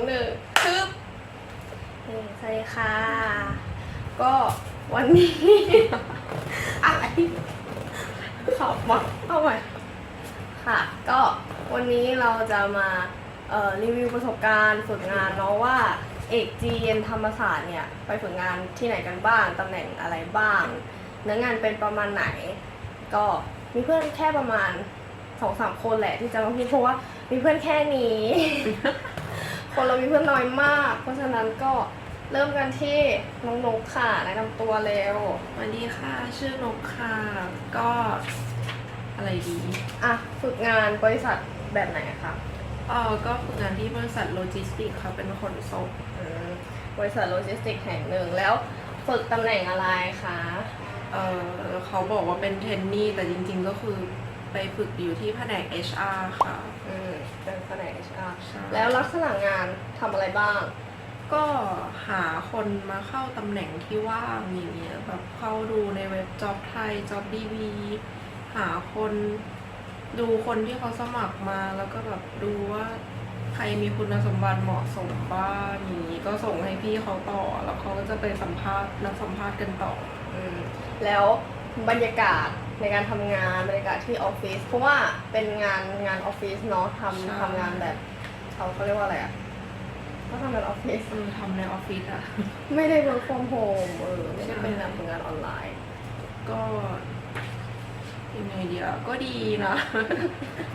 งหนึ่งทึบนี่สวัสดีค่ะ ก็วันนี้อะไรขอบมาเข้าไปค่ะ ก็วันนี้เราจะมาเอ่อรีวิวประสบการณ์ฝึกงานเนาะว่าเอกจีเอ็นธรรมศาสตร์เนี่ย ไปฝึกงานที่ไหนกันบ้าง ตำแหน่งอะไรบ้าง เนื้องานเป็นประมาณไหน ก็มีเพื่อนแค่ประมาณสองสามคนแหละที่จะมาพูดเพราะว่ามีเพื่อนแค่นี้ คนเรามีเพื่อนน้อยมาก เพราะฉะนั้นก็เริ่มกันที่น้องนกค่ะแนะนำตัวเร็วสวัสดีค่ะ ชื่อนกค่ะ ก็อะไรดีอะฝึกงานบริษัทแบบไหนอะคะเออก็ฝึกงานที่บริษัทโลจิสติกส์ค่ะเป็นขนส่งอืมบริษัทโลจิสติกส์แห่งหนึ่งแล้วฝึกตำแหน่งอะไรคะเออเขาบอกว่าเป็นเทรนนี่แต่จริงๆก็คือไปฝึกอยู่ที่แผนก HR ค่ะอืม เป็นแผนก HR ใช่แล้วลักษณะงานทำอะไรบ้าง ก็หาคนมาเข้าตำแหน่งที่ว่างอย่างเงี้ยแบบเข้าดูในเว็บจ็อบไทยจ็อบดีวีหาคนดูคนที่เขาสมัครมาแล้วก็แบบดูว่าใครมีคุณสมบัติเหมาะสมบ้างอย่างนี้ก็ส่งให้พี่เขาต่อ แล้วเขาก็จะไปสัมภาษณ์นักสัมภาษณ์กันต่อ อืมแล้ว บรรยากาศในการทำงานบรรยากาศที่ออฟฟิศเพราะว่าเป็นงานงานออฟฟิศเนาะใช่ทำทำงานแบบเขาเขาเรียกว่าอะไรอะก็ทำงานออฟฟิศเออทำในออฟฟิศอะไม่ได้ work from home เออไม่ได้ใช่เป็นงานทำงานออนไลน์ ก็ยังไงเดียวก็ดีนะ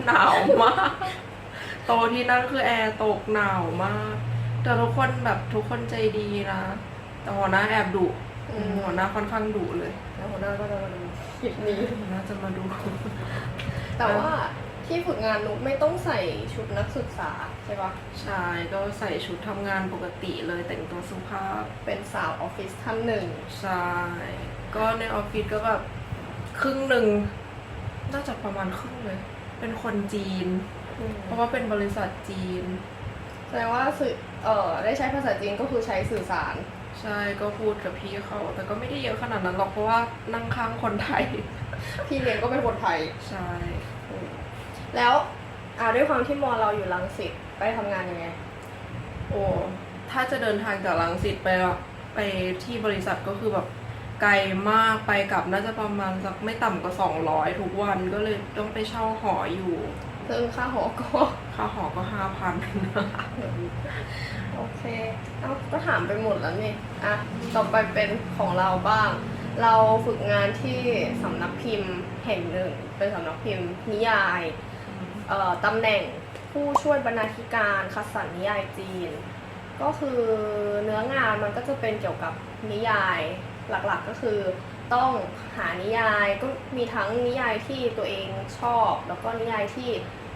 หนาวมากโตะที่นั่นคือแอร์ตกหนาวมาก แต่ทุกคนแบบทุกคนใจดีนะแต่หัวหน้าแอบดุ อืมหัวหน้าค่อนข้างดุเลยแล้วหัวหน้าก็จะมาดูคลิปนี้ หัวหน้าจะมาดู แต่ว่าที่ฝึกงานนุกไม่ต้องใส่ชุดนักศึกษาใช่ปะใช่ก็ใส่ชุดทำงานปกติเลยแต่งตัวสุภาพ เป็นสาวออฟฟิศท่านหนึ่ง ใช่ ก็ในออฟฟิศก็แบบครึ่งหนึ่งน่าจะประมาณครึ่งเลย เป็นคนจีน เพราะว่าเป็นบริษัทจีน แสดงว่าสื่อเอ่อได้ใช้ภาษาจีนก็คือใช้สื่อสาร ใช่ก็พูดกับพี่เขาแต่ก็ไม่ได้เยอะขนาดนั้นหรอกเพราะว่านั่งข้างคนไทย พี่เลี้ยงก็เป็นคนไทย ใช่ แล้วอ่าด้วยความที่มอเราอยู่ลังสิตไปทำงานยังไง โอ้ถ้าจะเดินทางจากลังสิตไปอะไปที่บริษัทก็คือแบบไกลมากไปกลับน่าจะประมาณสักไม่ต่ำกว่า200 ทุกวันก็เลยต้องไปเช่าหออยู่ ซึ่งค่าหอก็ค่าหอก็ห้าพันโอเคเอาก็ถามไปหมดแล้วนี่อะต่อไปเป็นของเราบ้าง เราฝึกงานที่สำนักพิมพ์แห่งหนึ่ง เป็นสำนักพิมพ์นิยายเอ่อตำแหน่งผู้ช่วยบรรณาธิการคัดสรรนิยายจีน ก็คือเนื้องานมันก็จะเป็นเกี่ยวกับนิยายหลักๆก็คือ ต้องหานิยายก็มีทั้งนิยายที่ตัวเองชอบ แล้วก็นิยายที่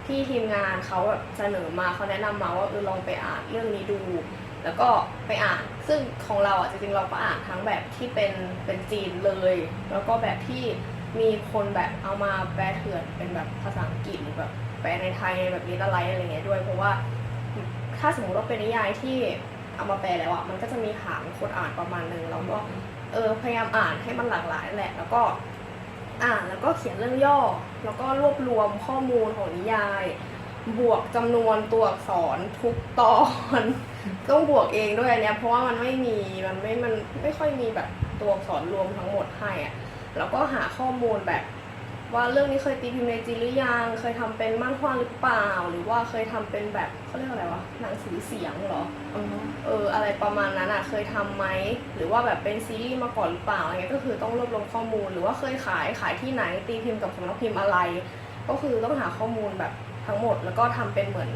ที่ทีมงานเขาแบบเสนอมาเขาแนะนำมาว่าเออลองไปอ่านเรื่องนี้ดู แล้วก็ไปอ่านซึ่งของเราอะจริงๆเราก็อ่านทั้งแบบที่เป็นเป็นจีนเลย แล้วก็แบบที่มีคนแบบเอามาแปลเถื่อนเป็นแบบภาษาอังกฤษหรือแบบแปลในไทยแบบนี้อะไรอะไรเงี้ยด้วย เพราะว่าถ้าสมมติว่าเป็นนิยายที่เอามาแปลแล้วอะมันก็จะมีฐานคนอ่านประมาณนึ่งเราก็ เออพยายามอ่านให้มันหลากหลายแหละ แล้วก็อ่านแล้วก็เขียนเรื่องย่อ แล้วก็รวบรวมข้อมูลของนิยาย บวกจำนวนตัวอักษรทุกตอนต้องบวกเองด้วยอันเนี้ยเพราะว่ามันไม่มีมันไม่มันไม่ค่อยมีแบบตัวอักษรรวมทั้งหมดให้อะแล้วก็หาข้อมูลแบบ ว่าเรื่องนี้เคยตีพิมพ์ในจีนหรือยัง เคยทำเป็นมั่นฮวาหรือเปล่า หรือว่าเคยทำเป็นแบบเขาเรียกอะไรวะหนังสือเสียงเหรอเออเอออะไรประมาณนั้นอะเคยทำไหมหรือว่าแบบเป็นซีรีส์มาก่อนหรือเปล่าอะไรเงี้ยก็คือต้องรวบรวมข้อมูล หรือว่าเคยขายขายที่ไหนตีพิมพ์กับสำนักพิมพ์อะไร ก็คือต้องหาข้อมูลแบบทั้งหมดแล้วก็ทำเป็นเหมือน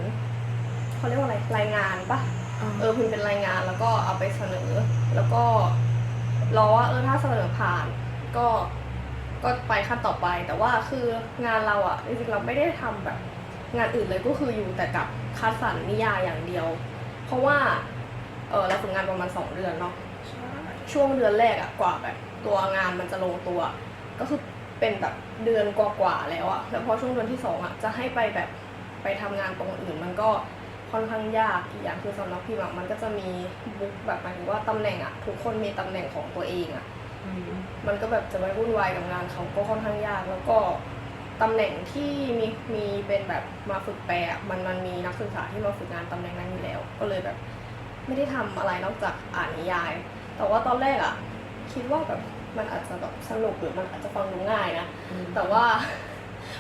เขาเรียกว่าอะไรรายงานปะเออพิมพ์เป็นรายงานแล้วก็เอาไปเสนอ แล้วก็รอว่าเออถ้าเสนอผ่านก็ ก็ไปขั้นต่อไป แต่ว่าคืองานเราอะจริงๆเราไม่ได้ทำแบบงานอื่นเลยก็คืออยู่แต่กับคัดสรรนิยายอย่างเดียว เพราะว่าเออเราฝึกงานประมาณสองเดือนเนาะใช่ช่วงเดือนแรกอะกว่าแบบตัวงานมันจะลงตัว ก็คือเป็นแบบเดือนกว่าๆแล้วอะแล้วพอช่วงเดือนที่สองอะจะให้ไปแบบไปทำงานตรงอื่นมันก็ค่อนข้างยากอีกอย่างคือสำนักพิมพ์อะมันก็จะมีบุ๊กแบบหมายถึงว่าตำแหน่งอะทุกคนมีตำแหน่งของตัวเองอะอื มมันก็แบบจะไปวุ่นวายกับงานเขาก็ค่อนข้างยาก แล้วก็ตำแหน่งที่มีมีเป็นแบบมาฝึกแปลอะมันมันมีนักศึกษาที่มาฝึกงานตำแหน่งนั้นอยู่แล้ว ก็เลยแบบไม่ได้ทำอะไรนอกจากอ่านนิยาย แต่ว่าตอนแรกอะคิดว่าแบบมันอาจจะแบบสนุกหรือมันอาจจะฟังดูง่ายนะ แต่ว่า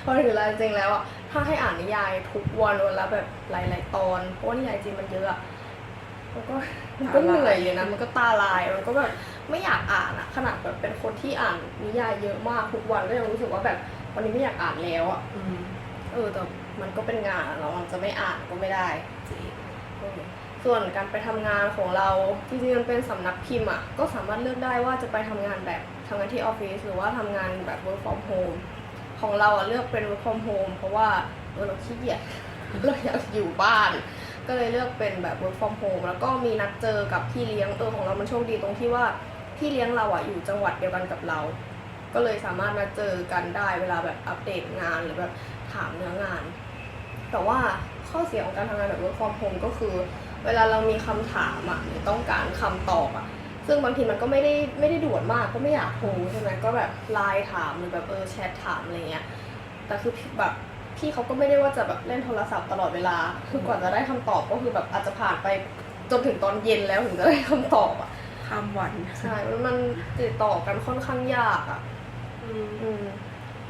พอถึงเวลาจริงๆแล้วอะถ้าให้อ่านนิยายทุกวันวันละแบบหลาย ๆ ตอนเพราะว่านิยายจริงมันเยอะอะ มันก็มันก็เหนื่อยอยู่นะ มันก็ตาลาย มันก็แบบไม่อยากอ่านอะขนาดแบบเป็นคนที่อ่านนิยายเยอะมากทุกวันก็ยังรู้สึกว่าแบบวันนี้ไม่อยากอ่านแล้วอะอืมเออแต่มันก็เป็นงานอะเนาะมันจะไม่อ่านก็ไม่ได้จริงส่วนการไปทำงานของเราจริงๆมันเป็นสำนักพิมพ์อะก็สามารถเลือกได้ว่าจะไปทำงานแบบทำงานที่ออฟฟิศหรือว่าทำงานแบบ work from home ของเราอะเลือกเป็น work from home เพราะว่าเออเราขี้เกียจเราอยากอยู่บ้าน ก็เลยเลือกเป็นแบบ work from home แล้วก็มีนัดเจอกับพี่เลี้ยงเออของเรามันโชคดีตรงที่ว่าพี่เลี้ยงเราอะอยู่จังหวัดเดียวกันกับเรา ก็เลยสามารถมาเจอกันได้เวลาแบบอัปเดตงานหรือแบบถามเนื้องาน แต่ว่าข้อเสียของการทำงานแบบ work from home ก็คือ เวลาเรามีคำถามอะหรือต้องการคำตอบอะซึ่งบางทีมันก็ไม่ได้ไม่ได้ด่วนมากก็ไม่อยากโทรใช่ไหมก็แบบไลน์ถามหรือแบบเออแชทถามอะไรเงี้ยแต่คือแบบ พี่เขาก็ไม่ได้ว่าจะแบบเล่นโทรศัพท์ตลอดเวลา คือกว่าจะได้คำตอบก็คือแบบอาจจะผ่านไปจนถึงตอนเย็นแล้วถึงจะได้คำตอบอะข้ามวันใช่มันมันติดต่อกันค่อนข้างยากอะอืมอืม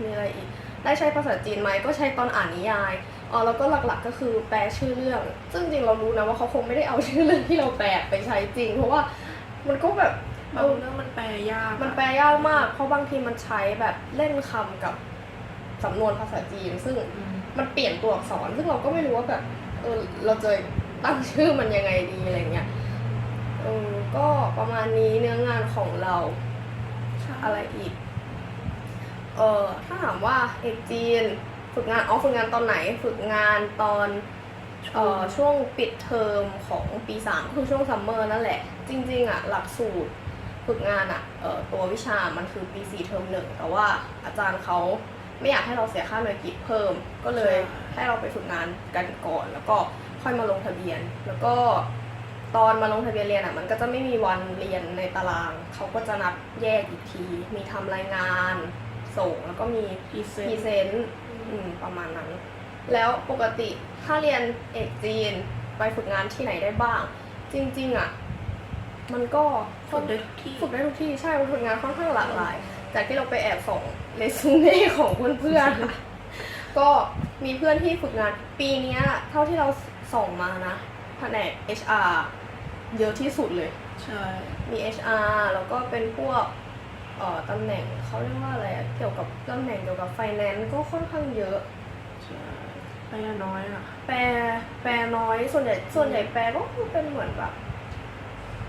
มีอะไรอีก ได้ใช้ภาษาจีนไหมก็ใช้ตอนอ่านนิยายอ๋อแล้วก็หลักๆก็คือแปลชื่อเรื่อง ซึ่งจริงเรารู้นะว่าเขาคงไม่ได้เอาชื่อเรื่องที่เราแปลไปใช้จริง เพราะว่ามันก็แบบบางเรื่องมันแปลยากอะมันแปลยากมาก เพราะบางทีมันใช้แบบเล่นคำกับ สำนวนภาษาจีน ซึ่งอืมมันเปลี่ยนตัวอักษร ซึ่งเราก็ไม่รู้ว่าแบบเออเราจะตั้งชื่อมันยังไงดีอะไรเงี้ยเออก็ประมาณนี้เนื้องานของเราใช่อะไรอีก เออถ้าถามว่าเอกจีนฝึกงานอ๋อฝึกงานตอนไหน ฝึกงานตอนเอ่อช่วงปิดเทอมของปีสามก็คือช่วงซัมเมอร์นั่นแหละ จริง ๆอะหลักสูตรฝึกงานอะเอ่อตัววิชามันคือปีสี่เทอมหนึ่งแต่ว่าอาจารย์เขา ไม่อยากให้เราเสียค่าหน่วยกิจเพิ่ม ก็เลยให้เราไปฝึกงานกันก่อน แล้วก็ค่อยมาลงทะเบียน แล้วก็ตอนมาลงทะเบียนเรียนอะมันก็จะไม่มีวันเรียนในตาราง เขาก็จะนัดแยกอีกที มีทำรายงานส่งแล้วก็มีพรีเซพรีนเซต์นต์อืมประมาณนั้น แล้วปกติถ้าเรียนเอกจีนไปฝึกงานที่ไหนได้บ้าง จริง ๆอะมันก็ฝึกได้ทุกที่ฝึกได้ทุกที่ใช่มันฝึกงานค่อนข้างหลากหลายจากที่เราไปแอบส่อง เรซูเม่ของเพื่อนๆอะก็มีเพื่อนที่ฝึกงานปีเนี้ยเท่าที่เราส่องมานะแผนก HR เยอะที่สุดเลย ใช่ มี HR แล้วก็เป็นพวกเอ่อตำแหน่งเขาเรียกว่าอะไรอะเกี่ยวกับตำแหน่งเกี่ยวกับไฟแนนซ์ก็ค่อนข้างเยอะ ใช่แปลน้อยอะแปลแปลน้อยส่วนใหญ่ส่วนใหญ่แปลก็คือเป็นเหมือนแบบ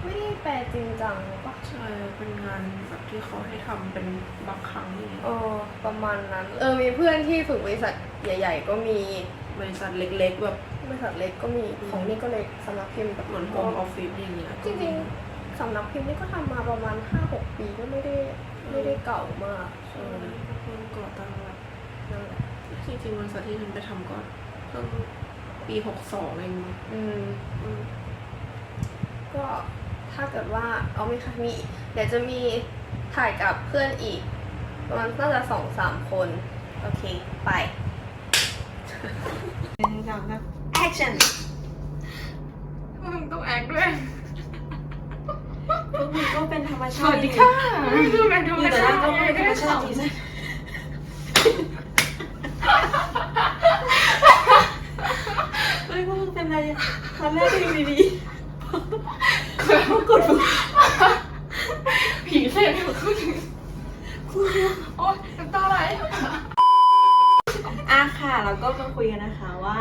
ไม่ได้แปลจริงจังปะใช่เป็นงานแบบที่เขาให้ทำเป็นบางครั้งนี่เออประมาณนั้นเออมีเพื่อนที่ฝึกบริษัทใหญ่ ๆ ก็มีบริษัทเล็กๆ แบบบริษัทเล็กก็มีอืมของนี่ก็เล็กสำนักพิมพ์แบบเหมือนโฮมออฟฟิศอย่างเงี้ยจริงๆสำนักพิมพ์นี่ก็ทำมาประมาณห้าหกปีก็ไม่ได้ไม่ได้เก่ามากใช่เออเพิ่งก่อตั้งแบบนั่นแหละจริงๆบริษัทที่ฉันไปทำก็เพิ่งปีหกสองเองมั้งอืม อืมก็ ถ้าเกิดว่าเอาไม่ค่ะมีเดี๋ยวจะมีถ่ายกับเพื่อนอีกประมาณน่าจะสองสามคน โอเค ไปหนึ่งสองสาม action มึงต้องแอคด้วยพวกมึงก็เป็นธรรมสชาติวัสดีค่ะคือแบบธรอรมยู่แต่ชาละติก็ไม่เป็นธรรมชาติจริงๆเฮ้ยพวกมึงเป็นอะไรอะตอนแรกก็ยังดี ๆเขากดปุ่มผีเส้นอยู่ขึ้นโอ๊ยน้ำตาไหลอะค่ะแล้วก็มาคุยกันนะคะว่า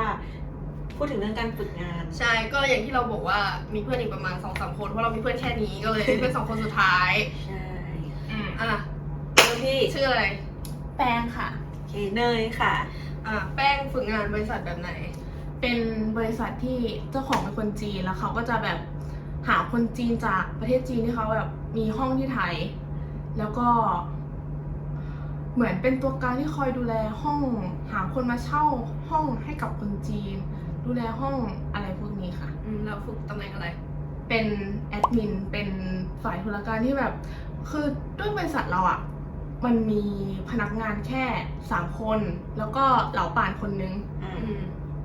พูดถึงเรื่องการฝึกงาน ใช่ก็อย่างที่เราบอกว่ามีเพื่อนอีกประมาณสองสามคนเพราะเรามีเพื่อนแค่นี้ก็เลยเป็นเพื่อนสองคนสุดท้ายใช่อืมอะเริ่มที่ชื่ออะไร แป้งค่ะ โอเคเนยค่ะ อะแป้งฝึกงานบริษัทแบบไหน เป็นบริษัทที่เจ้าของเป็นคนจีนแล้วเขาก็จะแบบ หาคนจีนจากประเทศจีนที่เขาแบบมีห้องที่ไทย แล้วก็ เหมือนเป็นตัวกลางที่คอยดูแลห้อง หาคนมาเช่าห้องให้กับคนจีน ดูแลห้องอะไรพวกนี้ค่ะ อืมแล้วฝึกตำแหน่งอะไร เป็นแอดมิน เป็นฝ่ายธุรการที่แบบ คือด้วยบริษัทเราอะมันมีพนักงานแค่สามคน แล้วก็เหล่าป่านคนนึง อืมอื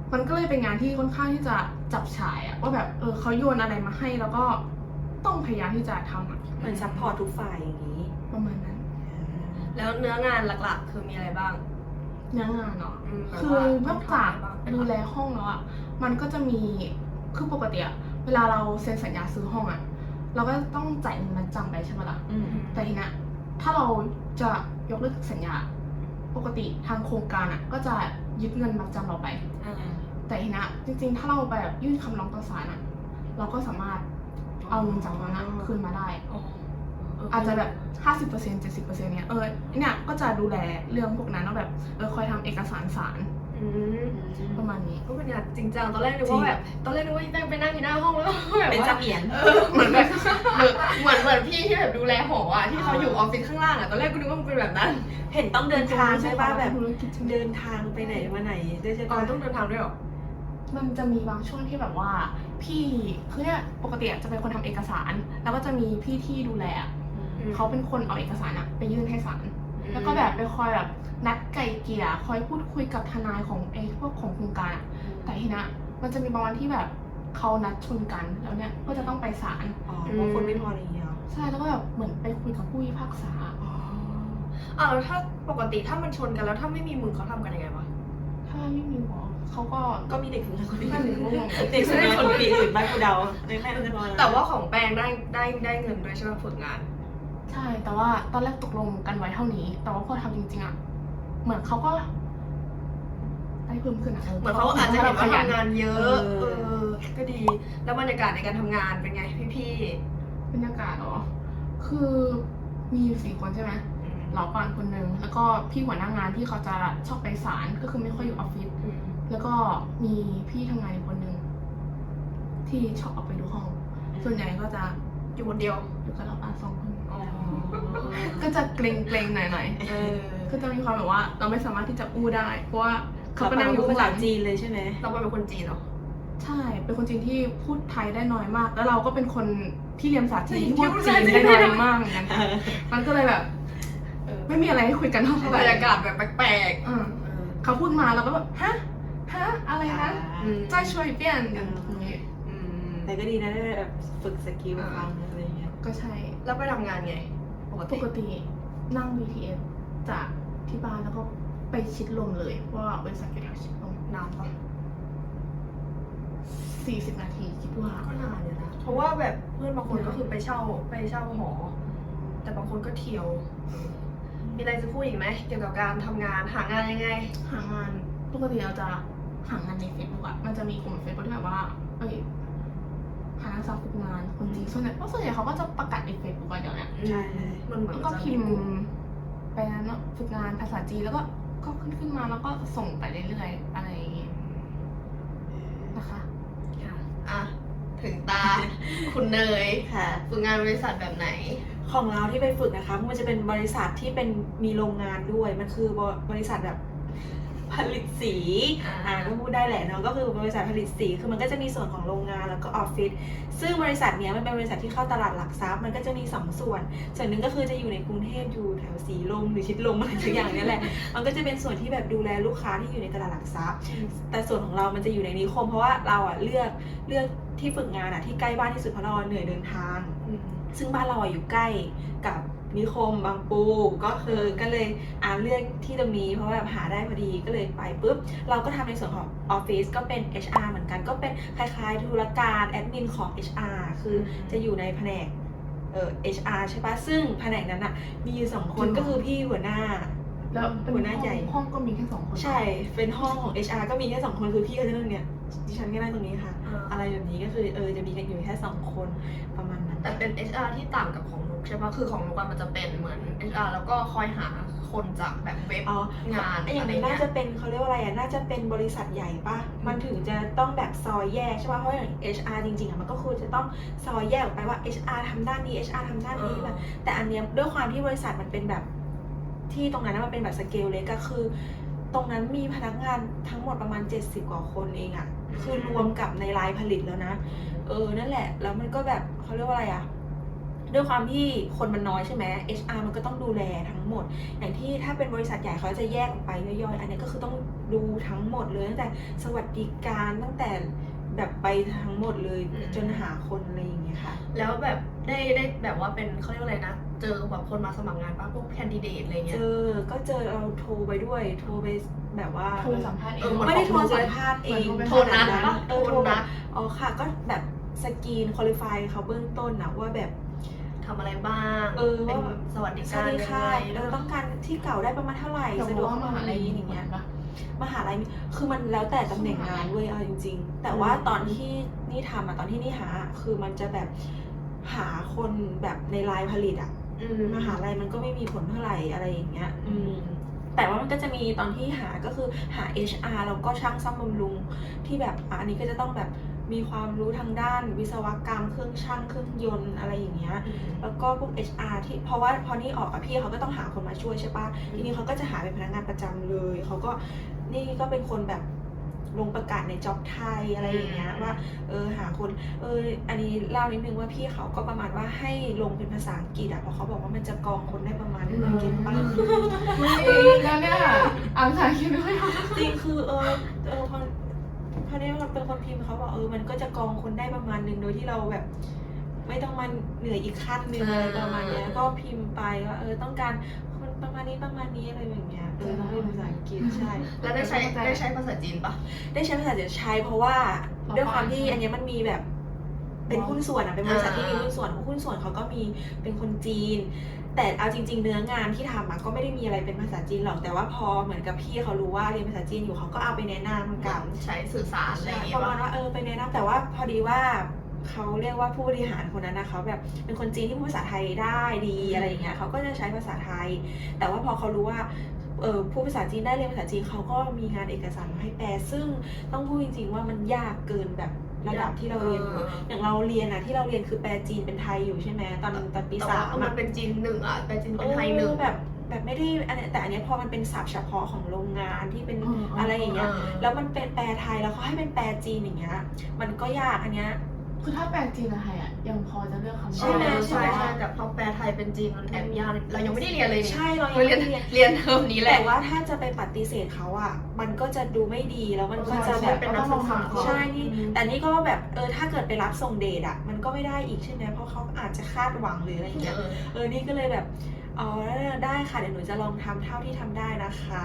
มมันก็เลยเป็นงานที่ค่อนข้างที่จะจับฉายอะว่าแบบเออเขาโยนอะไรมาให้แล้วก็ต้องพยายามที่จะทำอะเหมือนซัพพอร์ตทุกฝ่ายอย่างนี้ ประมาณนั้นแล้วเนื้องานหลักๆ คือมีอะไรบ้าง เนื้องานเนาะอืมแบบคือว่านอกจากต้องทำอะไรบ้างดูแลห้องแล้วอะมันก็จะมีคือปกติอะเวลาเราเซ็นสัญญาซื้อห้องอะเราก็ต้องจ่ายเงินมัดจำไปใช่ไหมล่ะ อืมแต่ทีเนี้ยถ้าเราจะยกเลิกสัญญา ปกติทางโครงการอะก็จะยึดเงินมัดจำเราไปอ่า แต่ทีเนี้ยจริงๆ ถ้าเราไปแบบยื่นคำร้องต่อศาลอะเราก็สามารถเอาเงินจากนั้นอะคืนมาได้อ๋ออาจจะแบบห้าสิบเปอร์เซ็นต์เจ็ดสิบเปอร์เซ็นต์เนี้ยเออเนี่ยก็จะดูแลเรื่องพวกนั้นว่าแบบเออคอยทำเอกสารศาลอืมประมาณนี้ ก็เป็นงานจริงจังตอนแรกนึกว่าแบบตอนแรกนึกว่าแป้งไปนั่งอยู่หน้าห้องแล้วก็แบบเป็นว่าเสมียน เออเหมือนแบบเหมือนเหมือนเหมือนพี่ที่แบบดูแลหออะที่เขาอยู่ออฟฟิศข้างล่างอะตอนแรกกูนึกว่ามันเป็นแบบนั้นเห็นต้องเดินทางใช่ป่ะแบบ ธุรกิจใช่ไหมเดินทางไปไหนมาไหนด้วยใช่ตอป่ะนต้องเดินทางด้วยเหรอ มันจะมีบางช่วงที่แบบว่าพี่คือเนี่ยปกติอะจะเป็นคนทำเอกสาร แล้วก็จะมีพี่ที่ดูแลอะอืมเขาเป็นคนเอาเอกสารอะไปยื่นให้ศาลแล้วก็แบบไปคอยแบบนัดไก่เกลี่ยคอยพูดคุยกับทนายของไอ้พวกของโครงการอะแต่ทีเนี้ยมันจะมีบางวันที่แบบเขานัดชนกันแล้วเนี่ยก็จะต้องไปศาลอ๋อเพราะคนไม่พออะไรอย่างเงี้ยเหรอใช่แล้วก็แบบเหมือนไปคุยกับผู้พิพากษา อ๋ออะแล้วถ้าปกติถ้ามันชนกันแล้วถ้าไม่มีมือเขาทำกันยังไงวะถ้าไม่มีหมอ เขาก็ก็มีเด็กฝึกงานคนอื่นนั่นหนูก็งงเด็กฝึกงานคนปีอื่นบ้านกูเดาในแม่จะนอนแต่ว่าของแป้งได้ได้ได้เงินด้วยใช่ไหมฝึกงาน ใช่ แต่ว่าตอนแรกตกลงกันไว้เท่านี้ แต่ว่าพอทำจริงๆอะเหมือนเขาก็ได้เพิ่มขึ้นอะเหมือนเขาอาจจะเห็นว่าขยันทำงานเยอะเออก็ดี แล้วบรรยากาศในการทำงานเป็นไงพี่บรรยากาศเหรอคือมีอยู่สี่คนใช่ไหมๆเหล่าปานคนหนึ่งแล้วก็พี่หัวหน้างานที่เขาจะชอบไปศาลก็คือไม่ค่อยอยู่ออฟฟิศอืม แล้วก็มีพี่ทำงานอีกคนหนึ่งที่ชอบออกไปดูห้อง ส่วนใหญ่ก็จะอยู่คนเดียวอยู่กับเหล่าปานสองคนอ๋อก็จะเกรงเกรงๆหน่อยเออๆก็จะมีความแบบว่า เราไม่สามารถที่จะอู้ได้ เพราะว่าเขาเขาก็ก็นั่นั่งงออยู่ยู่ข้าภางหษาลังจีนเลยใช่ไหมเราเป็นคนจีนเหรอใช่ เป็นคนจีนที่พูดไทยได้น้อยมาก แล้วเราก็เป็นคนที่เรียนภาษาจีนจริงที่พูดพูดจีภาษานจีนได้ได้น้น้ออยยมากเหมือนกันมันก็เลยแบบเออไม่มีอะไรให้คุยกันเท่าไหบรร่รยากาศแบบแปลกอืมเขาพูดมาเราก็แบบฮะ ฮะอะไรนะๆอืมใจช่วยเปลี่ยนอย่างนี้อืมแต่ก็ดีนะได้แบบฝึกสกิลฟังอะไรอย่างเงี้ยก็ใช่แล้วไปทำงานไงปกปติกตินั่ง BTS จากที่บ้านแล้วก็ไปชิดลมเลยเพราะว่าบริษัทอยู่แถวชิดลมนานปะ40นาทีคิดว่าก็นานอยู่นะเพราะว่าแบบเพื่อนบางคนก็คือไปเช่าไปเช่าหอ แต่บางคนก็เที่ยว มีอะไรจะพูดอีกไหมเกี่ยวกับการทำงานหางานยังไง หางานปกติเราจะ หางานในเฟซบุ๊กอะมันจะมีกลุ่มเฟซบุ๊กที่แบบว่า เอ้ยหานักศึกษาฝึกงานคนจีนส่วนใหญ่เพราะส่วนใหญ่เขาก็จะประกาศในเฟซบุ๊กอะเดี๋ยวเนี้ยใช่มันเหมือนแล้วก็จะพิมพ์กลุ่ไปนั้นเนอะฝึกงานภาษาจีนแล้วก็ก็ขึ้นขึ้นมาแล้วก็ส่งไปเรื่อยๆอะไรอย่างงี้นะคะค่ะอะถึงตา คุณเนยค่ะฝึกงานบริษัทแบบไหน ของเราที่ไปฝึกนะคะมันจะเป็นบริษัทที่เป็นมีโรงงานด้วยมันคือบริษัทแบบ ผลิตสีอ่าอ่าก็พูดได้แหละเนาะก็คือบริษัทผลิตสีคือมันก็จะมีส่วนของโรงงานแล้วก็ออฟฟิศซึ่งบริษัทเนี้ยมันเป็นบริษัทที่เข้าตลาดหลักทรัพย์มันก็จะมีสองส่วน ส่วนหนึ่งก็คือจะอยู่ในกรุงเทพอยู่แถวสีลมหรือชิดลมอะไรสักอย่างเนี้แหละมันก็จะเป็นส่วนที่แบบดูแลลูกค้าที่อยู่ในตลาดหลักทรัพย์ แต่ส่วนของเรามันจะอยู่ในนิคม เพราะว่าเราอะเลือกเลือกที่ฝึกงานอะที่ใกล้บ้านที่สุดเพราะเราเหนื่อยเดินทางอืมซึ่งบ้านเราอะอยู่ใกล้กับ นิคมบางปูก็คือก็เลยอ่าเลือกที่ตรงนี้เพราะว่าแบบหาได้พอดีก็เลยไปปุ๊บ เราก็ทำในส่วนของออฟฟิศก็เป็น HR เหมือนกันก็เป็นคล้ายๆ ธุรการแอดมินของ HR คือจะอยู่ในแผนกเอ่อ HR ใช่ปะซึ่งแผนกนั้นอะมีอยู่สองคนจริงเหรอก็คือพี่หัวหน้าแล้วเป็นหัวหน้าใหญ่ห้องก็มีแค่สองคน ใช่ เป็นห้องของ HR ก็มีแค่สองคนคือพี่ก็จะนั่งเนี่ยดิฉันก็นั่งตรงนี้ค่ะอ่าอะไรแบบนี้ก็คือเออจะมีกันอยู่แค่สองคนประมาณนั้นแต่เป็น HR ที่ต่างกับของนุ กใช่ปะคือของนุกอะมันจะเป็นเหมือน HR แล้วก็คอยหาคนจากแบบเว็บอ๋องานไอ้อย่างอะไรนี้เงี้น่าย จะเป็นเขาเรียกว่าอะไรอะ น่าจะเป็นบริษัทใหญ่ปะมันถึงจะต้องแบบซอยแยกใช่ปะเพราะอย่าง HR จริงๆอะมันก็ควรจะต้องซอยแยกออกไปว่า HR ทำด้านนี้ HR ทำด้านนี้เออแบบ แต่อันเนี้ยด้วยความที่บริษัทมันเป็นแบบที่ตรงนั้นนะมันเป็นแบบสเกลเล็กก็คือ ตรงนั้นมีพนักงานทั้งหมดประมาณ 70 กว่าคนเองอะ คือรวมกับในรายผลิตแล้วนะ เออ นั่นแหละ แล้วมันก็แบบเขาเรียกว่าอะไรอะ ด้วยความที่คนมันน้อยใช่ไหม HR มันก็ต้องดูแลทั้งหมด อย่างที่ถ้าเป็นบริษัทใหญ่เขาจะแยกออกไปย่อยๆ อันนี้ก็คือต้องดูทั้งหมดเลยตั้งแต่สวัสดิการตั้งแต่แบบไปทั้งหมดเลยอืมจนหาคนอะไรอย่างเงี้ยค่ะ แล้วแบบได้ได้แบบว่าเป็นเขาเรียกว่าอะไรนะ เจอแบบคนมาสมัครงานป่ะพวกแคนดิเดตอะไรเจเงี้ยอก็เจอเราโทรไปด้วย โทรไปแบบว่า โทรสัมภาษณ์เอเอองเหมือนไม่ได้โทรสัมภาษณ์เองเหมือนโทรนัดปะเออโทโทรรนันัดดอ๋อค่ะ ก็แบบสกรีนคุริฟายเขาเบื้องต้นนะว่าแบบ ทำอะไรบ้างเออเป็นว่าสวัสดิสกาวัสรดีค่ะยังไงเราต้องการที่เก่าได้ประมาณเท่าไหร่แต่สะดวกว่ามหาลัยอย่างเงี้ยปะมหาลัยคือมันแล้วแต่ตำแหน่งงานเว้ยเอาจริง ๆ แต่ว่าตอนที่นี่ทำอะตอนที่นี่หาอะคือมันจะแบบหาคนแบบในไลน์ผลิตอะอืมมหาลัยมันก็ไม่มีผลเท่าไหร่อะไรอย่างเงี้ย อืม แต่ว่ามันก็จะมีตอนที่หาก็คือหา HR แล้วก็ช่างซ่อมบำรุงที่แบบอะอันนี้ก็จะต้องแบบ มีความรู้ทางด้านวิศวกรรมเครื่องช่างเครื่องยนต์อะไรอย่างเงี้ย แล้วก็พวก HR ที่เพราะว่าพอนี่ออกกับพี่เขาก็ต้องหาคนมาช่วยใช่ปะทีนี้เขาก็จะหาเป็นพนักงานประจำเลย เขาก็นี่ก็เป็นคนแบบลงประกาศในจ็อบไทยอะไรอย่างเงี้ยอืมว่าเออหาคนเอออันนี้เล่านิดนึงว่าพี่เขาก็ประมาณว่าให้ลงเป็นภาษาอังกฤษอะเพราะเขาบอกว่ามันจะกรองคนได้ประมาณนึงเก็ตปะไม่แล้วเนี่ยอ่านภาษาอังกฤษด้วยจริงคือเออเออ พอพอเนี่ยมันเป็นคนพิมพ์เขาบอกเออมันก็จะกรองคนได้ประมาณนึงโดยที่เราแบบ ไม่ต้องมาเหนื่อยอีกขั้นหนึ่งอะไรประมาณเนี้ยก็พิมพ์ไปว่าเออต้องการคนประมาณนี้ประมาณนี้อะไรแบบเนี้ยเออต้องเป็นภาษาอังกฤษใช่ แล้วได้ใช้ได้ใช้ภาษาจีนปะได้ใช้ภาษาจะใช้เพราะว่าด้วยความที่อันเนี้ยมันมีแบบเป็นหุ้นส่วนอะเป็นบริษัทที่มีหุ้นส่วนหุ้นส่วนเขาก็มีเป็นคนจีน แต่เอาจริง ๆ เนื้องานที่ทำอะก็ไม่ได้มีอะไรเป็นภาษาจีนหรอกแต่ว่าพอเหมือนกับพี่เขารู้ว่าเรียนภาษาจีนอยู่เขาก็เอาไปแนะนำกับ ใช้สื่อสารอะไรอย่างปเงี้ยระมาณปะ ว่าเออไปแนะนำแต่ว่าพอดีว่าเขาเรียกว่าผู้บริหารคนนั้นนะเขาแบบเป็นคนจีนที่พูดภาษาไทยได้ดีอะไรอย่างเงี้ยเขาก็จะใช้ภาษาไทย แต่ว่าพอเขารู้ว่าเออพูดภาษาจีนได้เรียนภาษาจีนเขาก็มีงานเอกสารมาให้แปลซึ่งต้องพูดจริง ๆ ว่ามันยากเกินแบบ ระดับที่เราเรียนอยู่อย่างเราเรียนอะที่เราเรียนคือแปลจีนเป็นไทยอยู่ใช่ไหมตอนตอนปีแต่สาว่ามมัอะนเป็นจีนหนึ่งอะเป็นจีนเป็นไทยหนึ่งเออแบบแบบไม่ได้อันเนี้ยแต่อันเนี้ยพอมันเป็นศัพท์เฉพาะของโรงงานที่เป็น อะไรอย่างเงี้ย แล้วมันเป็นแปลไทยแล้วเขาให้เป็นแปลจีนอย่างเงี้ย มันก็ยากอันเนี้ย คือถ้าแปลจีนกับไทยอะยังพอจะเลือกคำใช่ไหมเออใช่ใช่ไหมใช่แต่พอแปลไทยเป็นจีนมันแอบยากเรายังไม่ได้เรียนเลยนี่ใช่เรายังเราไม่เรียนได้เรียนเรียนเทอมนี้แหแต่ละ ว่าถ้าจะไปปฏิเสธเขาอะ มันก็จะดูไม่ดีแล้วมันก็จะแบบเป็นนักศึกษา ใช่นี่แต่นี่ก็แบบเออถ้าเกิดไปรับส่งเดทอะ มันก็ไม่ได้อีกใช่ไหมเพราะเขาอาจจะคาดหวังหรืออะไรอย่างเงี้ย เออเออนี่ก็เลยแบบ อ๋อได้ค่ะเดี๋ยวหนูจะลองทำเท่าที่ทำได้นะคะ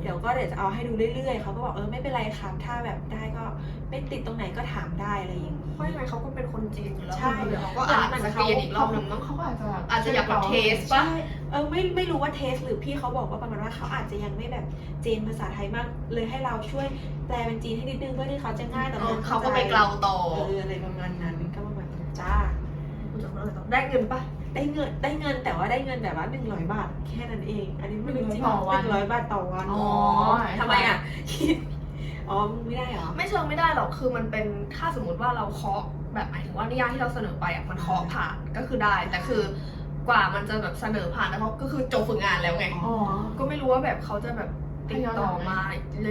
เดี๋ยวก็เดี๋ยวจะเอาให้ดูเรื่อยๆเขาก็บอกเออไม่เป็นไรครับถ้าแบบได้ก็ไม่ติดตรงไหนก็ถามได้อะไรอย่างนี้เพราะยังไงเขาก็เป็นคนจีนอยู่แล้วใช่เดี๋ยวเขาก็อาจจะเรียนอีกรอบหนึงมั้งเขาก็อาจจะแบบอาจจะอยากแบบเทสปะใช่เออไม่ไม่รู้ว่าเทสหรือพี่เขาบอกว่าประมาณว่าเขาอาจจะยังไม่แบบเจนภาษาไทยมาก เลยให้เราช่วยแปลเป็นจีนให้นิดนึงเพื่อที่เขาจะง่ายต่อเอการอเข้เขาก็ไปใจเกลาต่อเอออะไรประมาณนั้นก็ประมาณนั้นจ้าได้เงินปะ ได้เงินได้เงินแต่ว่าได้เงินแบบว่าหนึ่งร้อยบาท แค่นั้นเอง อันนี้ไม่รู้จริงต่อวันหนึ่งร้อยบาทต่อวันอ๋อทำไมอะคิดอ๋อมึงไม่ได้เหรอ ไม่เชิงไม่ได้หรอก คือมันเป็น ถ้าสมมติว่าเราเคาะแบบหมายถึงว่านิยามที่เราเสนอไปอะ มันเคาะผ่านก็คือได้ แต่คือกว่ามันจะแบบเสนอผ่านแล้วเขาก็คือจบฝึกงานแล้วไง อ๋อ ก็ไม่รู้ว่าแบบเขาจะแบบ ติดต่อมา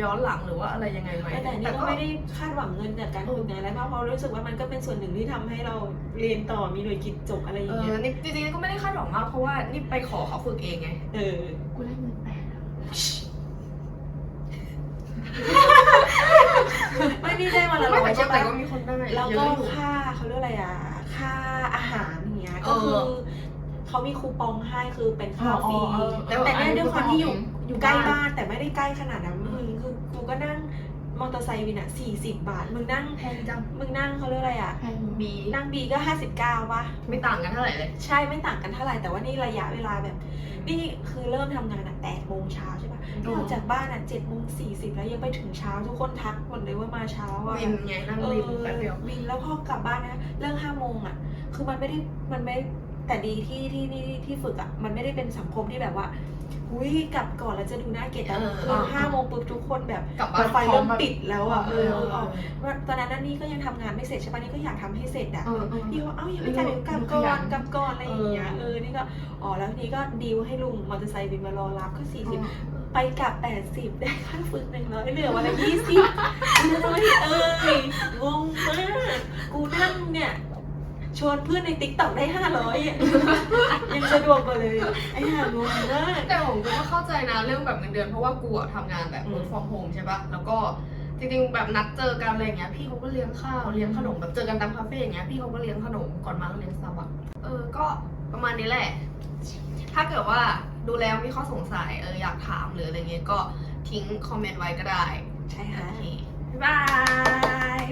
ย้อนหลังหรือว่าอะไรยังไงไหมแต่นี่ก็ไม่ได้คาดหวังเงินจากการฝึกงานอะไรมากเพราะรู้สึกว่ามันก็เป็นส่วนหนึ่งที่ทำให้เราเรียนต่อมีหน่วยกิจจบอะไรอเอย่างเงี้อยนี่จริงๆก็ไม่ได้คาดหวังมากเพราะว่านี่ไปขอเขาฝึกเองไงเออกูได้เงินแปดอะไม่ได้ได้มาละไม่ร้อแต่ยก็ใช่แต่ปะก็มีคนได้แล้วเยก็อะอยู่ค่าเขาเรียกอะไรอะค่าอาหารอย่างเงี้ยเอก็อคือเขามีคูปองให้คือเป็นข้าวฟรีอ๋อเออแต่แต่เนี่ยด้วยความที่อยู่ อันนี้อยู่ใกล้บ้านแต่ไม่ได้ใกล้ขนาดนั้นมึงคือกูก็นั่งมอเตอร์ไซค์วินอะสี่สิบบาท มึงนั่งแพงจังมึงนั่งเขาเรียกอะไรอะแพงอยู่มีนั่งบีก็ห้าสิบเก้าป่ะไม่ต่างกันเท่าไหร่เลยใช่ไม่ต่างกันเท่าไหร่แต่ว่านี่ระยะเวลาแบบ นี่คือเริ่มทำงานอะแปดโมงเช้าใช่ปะนี่ออกจากบ้านอะเจ็ดโมงสี่สิบแล้วยังไปถึงเช้าทุกคนทักหมดเลยว่ามาเช้าอะวินไงนั่งเอวินอแป๊บเดียววินแล้วพอกลับบ้านนะเรื่องห้าโมงอะ คือมันไม่ได้มันไม่แต่ดีที่ที่ที่ที่ฝึกอะมันไม่ได้เป็นสังคมที่แบบว่า อุ้ยกลับก่อนแล้วจะดูน่าเกลียดแต่คือห้าโมงปุ๊บทุกคนแบบกลับบ้านไฟเริ่มปิดแล้วอะเออเอเอออออกว่าตอนนั้นนั่นนี่ก็ยังทำงานไม่เสร็จใช่ปะนี่ก็อยากทำให้เสร็จอะเออเออพี่ว่าเอ้ายังไม่กลับเดี๋ยวกลับก่อนกลับก่อนอะไรอย่างเงี้ยเออนี่ก็อ๋อแล้วทีนี้ก็ดีลให้ลุงมอเตอร์ไซค์บินมารอรับก็สี่สิบไปกลับแปดสิบได้ค่าฝึกหนึ่งร้อยเหลือวันละยี่สิบน้อยเอ้ยงงมากกูนั่งเนี่ย ชวนเพื่อนในติ๊กต็อกได้ห้าร้อยยังสะดวกกว่าเลย ไอ้ห่างงมากแต่ผมก็เข้าใจนะเรื่องแบบเงินเดือนเพราะว่ากูอะทำงานแบบอืม work from home ใช่ปะแล้วก็จริงๆแบบนัดเจอกันอะไรอย่างเงี้ยพี่เขาก็เลี้ยงข้าวเลี้ยงขนมแบบเจอกันตามคาเฟ่อย่างเงี้ยพี่เขาก็เลี้ยงขนมก่อนมาก็เลี้ยงสตาร์บัคเออก็ประมาณนี้แหละ ถ้าเกิดว่าดูแล้วมีข้อสงสัยเอออยากถามหรืออะไรเงี้ยก็ทิ้งคอมเมนต์ไว้ก็ได้ ใช่โอค่ะเคบ๊ายบาย